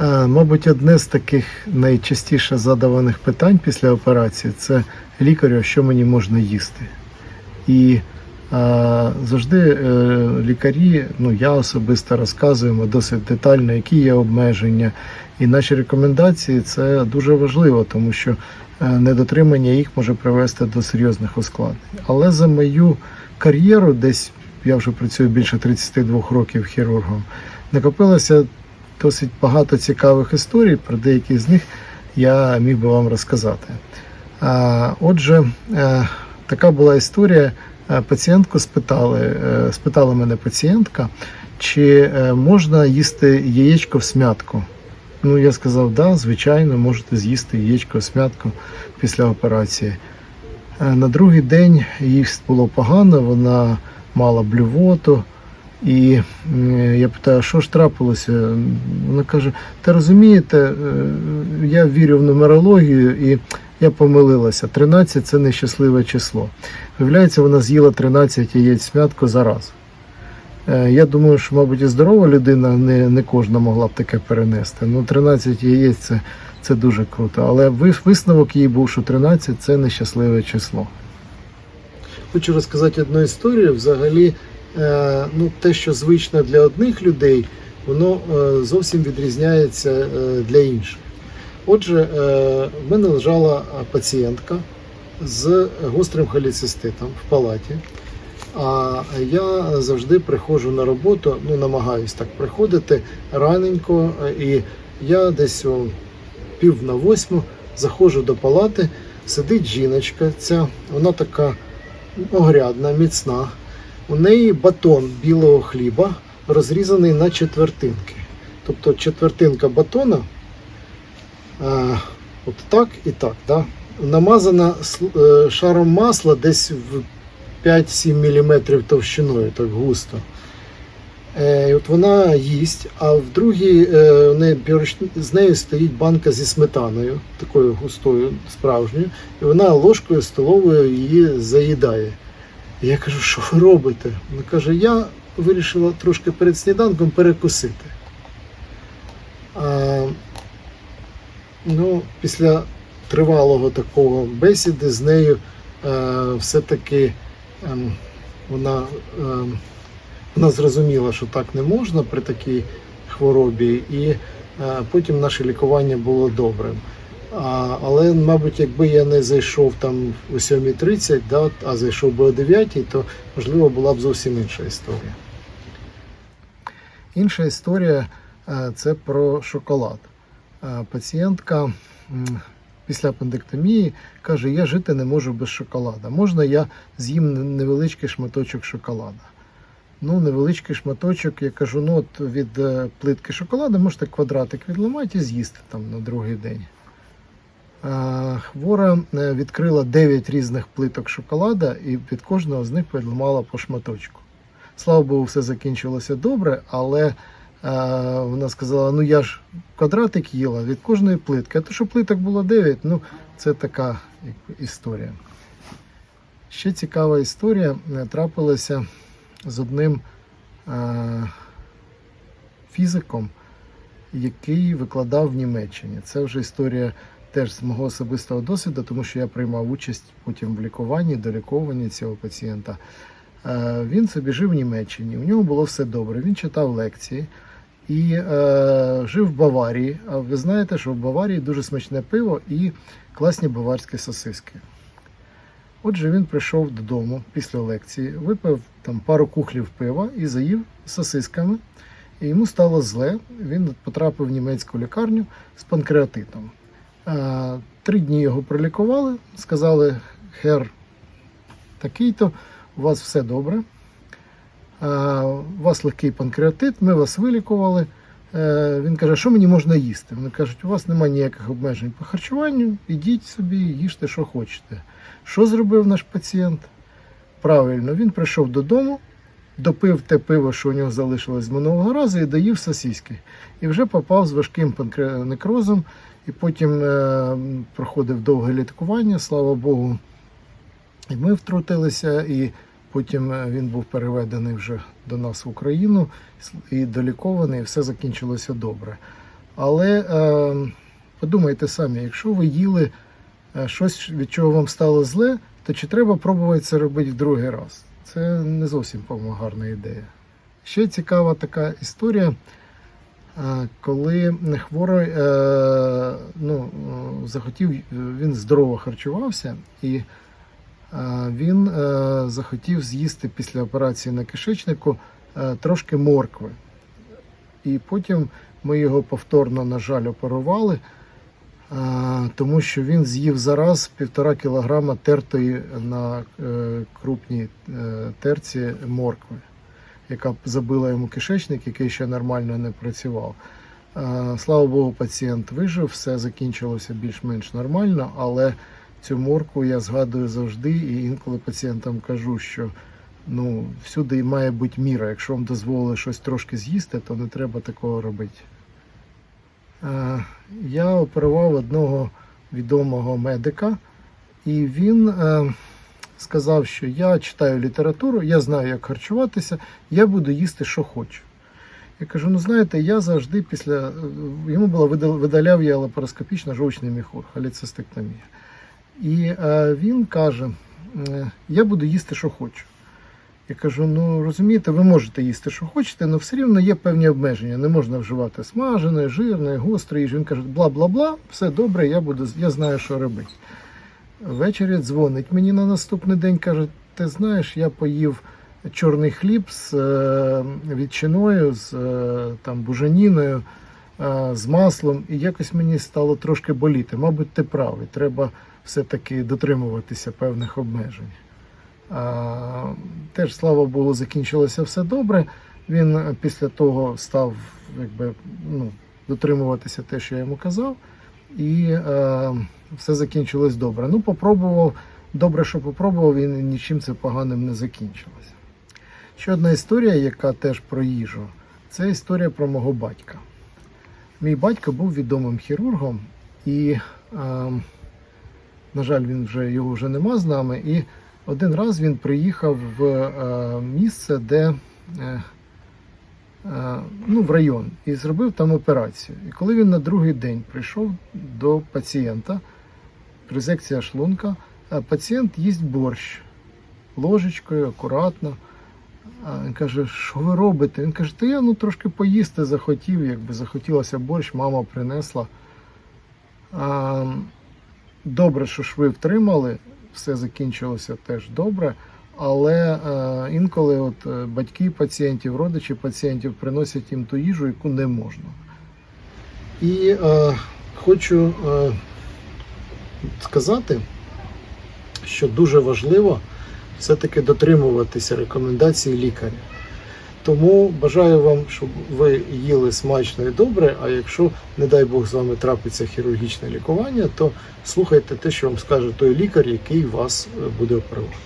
Е, Мабуть, одне з таких найчастіше задаваних питань після операції це лікарю, що мені можна їсти. І е, завжди е, лікарі, ну я особисто розказуємо досить детально, які є обмеження. І наші рекомендації це дуже важливо, тому що недотримання їх може привести до серйозних ускладнень. Але за мою кар'єру, десь я вже працюю більше 32 років хірургом, накопилося досить багато цікавих історій, про деякі з них я міг би вам розказати. Отже, е, така була історія. Е, Пацієнтку спитали, е, спитала мене пацієнтка, чи можна їсти яєчко в смятку. Ну, я сказав, да, звичайно, можете з'їсти яєчко в смятку після операції. На другий день їй було погано, вона мала блювоту. І я питаю, що ж трапилося? Вона каже: Та розумієте, е, я вірю в нумерологію і я помилилася. 13 це нещасливе число. Виявляється, вона з'їла 13 яєць смятку за раз. Е, Я думаю, що, мабуть, і здорова людина не, не кожна могла б таке перенести. Ну, 13 яєць це, це дуже круто. Але висновок її був, що 13 це нещасливе число. Хочу розказати одну історію. Взагалі, ну, те, що звично для одних людей, воно е, зовсім відрізняється е, для інших. Отже, е, в мене лежала е, пацієнтка з гострим холециститом в палаті. А я завжди приходжу на роботу, ну намагаюсь так приходити раненько, е, і я десь о пів на восьму заходжу до палати, сидить жіночка, ця, вона така огрядна, міцна. У неї батон білого хліба розрізаний на четвертинки. То четвертинка батона, а, от так і так, да? намазана е, шаром масла десь в 5-7 мм товщиною, так густо. Е, от вона їсть, а в другій е, в неї з нею стоїть банка зі сметаною, такою густою, справжньою, і вона ложкою столовою її заїдає. Я кажу, що ви робите? Вона каже, я вирішила трошки перед сніданком перекусити. А, ну, після тривалого такого бесіди з нею е, все-таки ем, вона, ем, вона зрозуміла, що так не можна при такій хворобі, і е, потім наше лікування було добрим. А, але, мабуть, якби я не зайшов там о 7.30, да, а зайшов би о 9, то можливо була б зовсім інша історія. Інша історія е, це про шоколад. Е, Пацієнтка після апендектомії каже: я жити не можу без шоколада. Можна я з'їм невеличкий шматочок шоколада? Ну, невеличкий шматочок, я кажу, ну от від е, плитки шоколаду можете квадратик відламати і з'їсти там на другий день. Е, Хвора е, відкрила 9 різних плиток шоколада і від кожного з них відламала по шматочку. Слава Богу, все закінчилося добре, але е, вона сказала: ну я ж квадратик їла від кожної плитки, а то, що плиток було 9, ну це така історія. Ще цікава історія трапилася з одним фізиком, який викладав в Німеччині. Це вже історія теж з мого особистого досвіду, тому що я приймав участь потім в лікуванні, долікуванні цього пацієнта. Е, Він собі жив в Німеччині, у нього було все добре. Він читав лекції і е, жив в Баварії. А ви знаєте, що в Баварії дуже смачне пиво і класні баварські сосиски. Отже, він прийшов додому після лекції, випив там пару кухлів пива і заїв сосисками. І йому стало зле. Він потрапив в німецьку лікарню з панкреатитом. Е, Три дні його пролікували, сказали, хер такий-то, у вас все добре. Е, У вас легкий панкреатит, ми вас вилікували. Е, Він каже, що мені можна їсти? Вони кажуть, у вас немає ніяких обмежень по харчуванню, ідіть собі, їжте, що хочете. Що зробив наш пацієнт? Правильно, він прийшов додому, допив те пиво, що у нього залишилось з минулого разу, і доїв сосиски. І вже попав з важким панкреонекрозом, і потім е, проходив довге лікування, слава Богу. І ми втрутилися, і потім е, він був переведений вже до нас в Україну і долікований, і все закінчилося добре. Але е, подумайте самі, якщо ви їли е, щось, від чого вам стало зле, то чи треба пробувати це робити в другий раз? Це не зовсім по-моєму, гарна ідея. Ще цікава така історія, е, коли хворий е, ну, е, захотів, він здорово харчувався і він захотів з'їсти після операції на кишечнику трошки моркви. І потім ми його повторно, на жаль, оперували, тому що він з'їв зараз півтора кілограма тертої на е, крупній е, терці моркви, яка забила йому кишечник, який ще нормально не працював. Слава Богу, пацієнт вижив, все закінчилося більш-менш нормально, але цю моркву я згадую завжди і інколи пацієнтам кажу, що ну, всюди має бути міра. Якщо вам дозволили щось трошки з'їсти, то не треба такого робити. Е, Я оперував одного відомого медика, і він е, сказав, що я читаю літературу, я знаю, як харчуватися, я буду їсти, що хочу. Я кажу: ну знаєте, я завжди після. е, Йому видал- видаляв я лапароскопічно жовчний міхур, холецистектомія. І він каже: я буду їсти, що хочу. Я кажу: ну розумієте, ви можете їсти, що хочете, але все рівно є певні обмеження. Не можна вживати смажене, жирне, гостре їжу. Він каже, бла-бла-бла, все добре, я буду, я знаю, що робити. Ввечері дзвонить мені на наступний день, каже: ти знаєш, я поїв чорний хліб з е, ветчиною, з е, там, бужаніною, е, з маслом, і якось мені стало трошки боліти. Мабуть, ти правий, треба все-таки дотримуватися певних обмежень. Теж, слава Богу, закінчилося все добре. Він е, після того став якби, ну, дотримуватися те, що я йому казав, і е, все закінчилось добре. Ну, попробував, добре, що попробував, і нічим це поганим не закінчилося. Ще одна історія, яка теж про їжу, це історія про мого батька. Мій батько був відомим хірургом, і, е, на жаль, він вже його вже нема з нами. І один раз він приїхав в е, місце, де е, е, ну, в район, і зробив там операцію. І коли він на другий день прийшов до пацієнта, резекція шлунка, пацієнт їсть борщ ложечкою, акуратно. Він каже, що ви робите? Він каже, та я ну трошки поїсти захотів, якби захотілося борщ, мама принесла. Добре, що ж ви втримали, все закінчилося теж добре. Але е, інколи от, е, батьки пацієнтів, родичі пацієнтів приносять їм ту їжу, яку не можна. І е, хочу е, сказати, що дуже важливо все-таки дотримуватися рекомендацій лікаря. Тому бажаю вам, щоб ви їли смачно і добре. А якщо, не дай Бог, з вами трапиться хірургічне лікування, то слухайте те, що вам скаже той лікар, який вас е, буде оперувати.